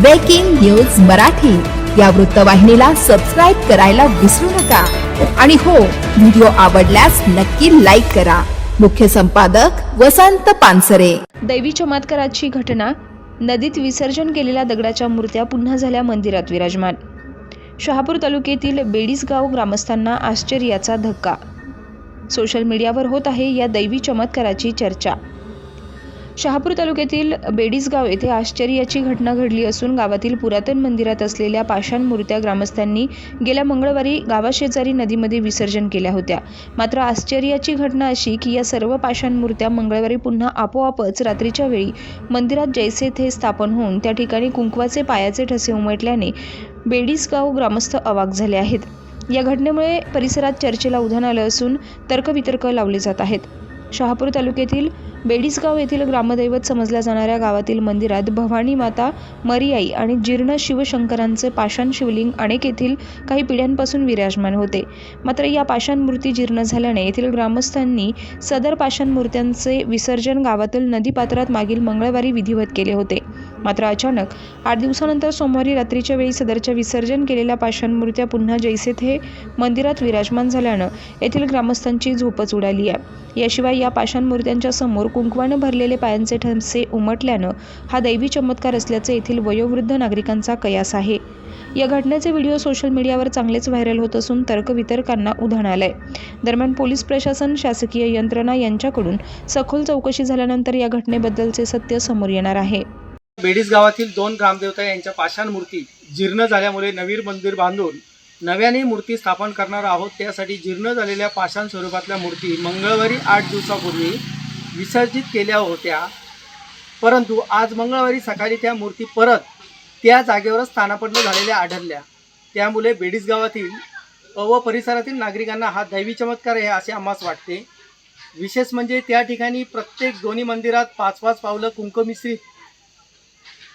Breaking news Marathi. या वृत्तवाहिनीला subscribe करायला विसरू नका. आणि हो व्हिडिओ आवडल्यास नक्की लाईक करा. मुख्य संपादक वसंत पानसरे. दैवी चमत्काराची घटना नदीत विसर्जन केलेल्या दगडाच्या मूर्त्या पुन्हा झाल्या मंदिरात विराजमान. शहापूर तालुक्यातील बेडीसगाव ग्रामस्थांना आश्चर्याचा धक्का. सोशल मीडियावर होत आहे या दैवी चमत्काराची चर्चा. शहापूर तालुक्यातील बेडीसगाव येथे आश्चर्याची घटना घडली असून गावातील पुरातन मंदिरात असलेल्या पाषाण मूर्त्या ग्रामस्थांनी गेल्या मंगळवारी गावाशेजारी नदीमध्ये विसर्जन केल्या होत्या. मात्र आश्चर्याची घटना अशी की या सर्व पाषाण मूर्त्या मंगळवारी पुन्हा आपोआपच रात्रीच्या वेळी मंदिरात जैसे थे स्थापन होऊन त्या ठिकाणी कुंकवाचे पायाचे ठसे उमटल्याने बेडीसगाव ग्रामस्थ अवाक झाले आहेत. या घटनेमुळे परिसरात चर्चेला उधाण आलं असून तर्कवितर्क लावले जात आहेत. शहापूर तालुक्यातील बेडीसगाव येथील ग्रामदैवत समजल्या जाणाऱ्या गावातील मंदिरात भवानी माता मरियाई आणि जीर्ण शिवशंकरांचे पाषाण शिवलिंग अनेक येथील काही पिढ्यांपासून विराजमान होते. मात्र या पाषाण मूर्ती जीर्ण झाल्याने येथील ग्रामस्थांनी सदर पाषाण मूर्त्यांचे विसर्जन गावातील नदीपात्रात मागील मंगळवारी विधिवत केले होते. मात्र अचानक आठ दिवसानंतर सोमवारी रात्रीच्या वेळी सदरच्या विसर्जन केलेल्या पाषाण मूर्त्या पुन्हा जैसे थे मंदिरात विराजमान झाल्यानं येथील ग्रामस्थांची झोपच उडाली आहे. याशिवाय या पाषाण मूर्त्यांच्या समोर कुंकवानं भरलेले पायांचे ठसे उमटल्यानं हा दैवी चमत्कार असल्याचे येथील वयोवृद्ध नागरिकांचा कयास आहे. या घटनेचे व्हिडिओ सोशल मीडियावर चांगलेच व्हायरल होत असून तर्कवितर्कांना उधाण आलंय. दरम्यान पोलीस प्रशासन शासकीय यंत्रणा यांच्याकडून सखोल चौकशी झाल्यानंतर या घटनेबद्दलचे सत्य समोर येणार आहे. बेडीस गावातील दोन ग्रामदेवता यांच्या पाषाण मूर्ती जीर्ण झाल्यामुळे नवीन मंदिर बांधून नव्याने मूर्ती स्थापन करणार आहोत. त्यासाठी जीर्ण झालेल्या पाषाण स्वरूपातल्या मूर्ती मंगळवारी आठ दिवसापूर्वी विसर्जित केल्या होत्या. परंतु आज मंगळवारी सकाळी त्या मूर्ती परत त्या जागेवरच स्थानापन्न झालेल्या आढळल्या. त्यामुळे बेडीस गावातील व परिसरातील नागरिकांना हा दैवी चमत्कार आहे असे आम्हास वाटते. विशेष म्हणजे त्या ठिकाणी प्रत्येक दोन्ही मंदिरात पाच पाच पावलं कुंकमिश्रित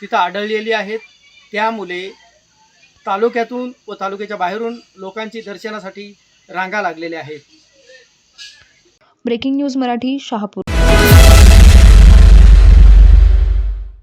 तिथं आढळलेली आहेत. त्यामुळे तालुक्यातून व तालुक्याच्या बाहेरून लोकांची दर्शनासाठी रांगा लागलेल्या आहेत. Breaking news Marathi Shahapur.